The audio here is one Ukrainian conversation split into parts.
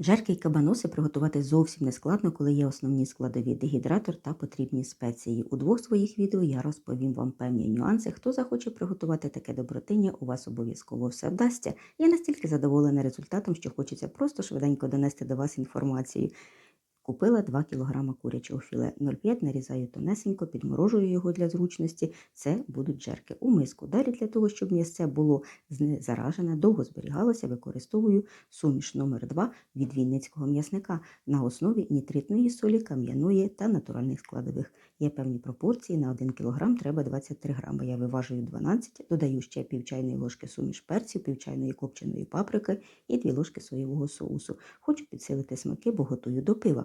Джерки й кабаноси приготувати зовсім не складно, коли є основні складові дегідратор та потрібні спеції. У двох своїх відео я розповім вам певні нюанси. Хто захоче приготувати таке добротиння, у вас обов'язково все вдасться. Я настільки задоволена результатом, що хочеться просто швиденько донести до вас інформацію. Купила 2 кг курячого філе 0,5 нарізаю тонесенько, підморожую його для зручності. Це будуть джерки у миску. Далі для того, щоб м'ясце було не заражене, довго зберігалося, використовую суміш номер 2 від вінницького м'ясника на основі нітритної солі, кам'яної та натуральних складових. Є певні пропорції, на 1 кг треба 23 грами. Я виважую 12, додаю ще пів чайної ложки суміш перцю, пів чайної копченої паприки і 2 ложки соєвого соусу. Хочу підсилити смаки, бо готую до пива.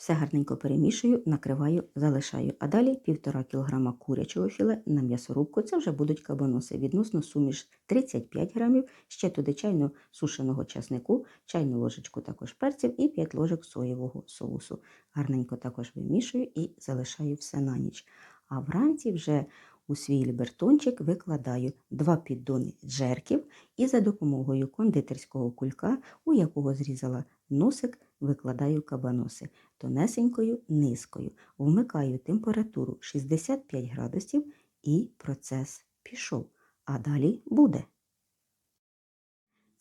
Все гарненько перемішую, накриваю, залишаю. А далі 1,5 кг курячого філе на м'ясорубку. Це вже будуть кабаноси. Відносно суміш 35 грамів, ще туди чайно сушеного часнику, чайну ложечку також перців і 5 ложок соєвого соусу. Гарненько також вимішую і залишаю все на ніч. А вранці вже у свій лібертончик викладаю два піддони джерків і за допомогою кондитерського кулька, у якого зрізала носик, викладаю кабаноси тонесенькою низкою, вмикаю температуру 65 градусів і процес пішов. А далі буде.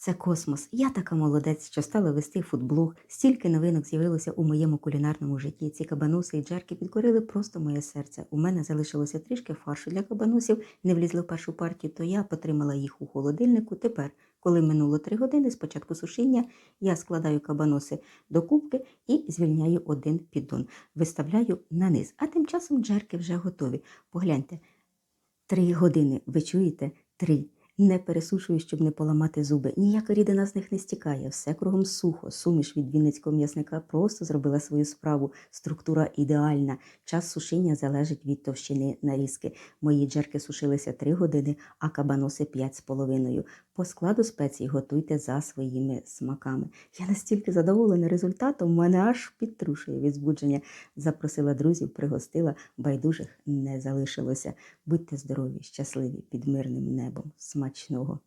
Це космос. Я така молодець, що стала вести фудблог. Стільки новинок з'явилося у моєму кулінарному житті. Ці кабаноси і джерки підкорили просто моє серце. У мене залишилося трішки фаршу для кабаносів, не влізли в першу партію, то я потримала їх у холодильнику. Тепер, коли минуло три години з початку сушіння, я складаю кабаноси до кубки і звільняю один піддон. Виставляю на низ. А тим часом джерки вже готові. Погляньте, три години. Ви чуєте? Три. Не пересушую, щоб не поламати зуби. Ніяка рідина з них не стікає, все кругом сухо. Суміш від вінницького м'ясника просто зробила свою справу. Структура ідеальна. Час сушіння залежить від товщини нарізки. Мої джерки сушилися 3 години, а кабаноси 5 з половиною. По складу спецій готуйте за своїми смаками. Я настільки задоволена результатом, мене аж підтрушує від збудження. Запросила друзів, пригостила, байдужих не залишилося. Будьте здорові, щасливі, під мирним небом. Смачного!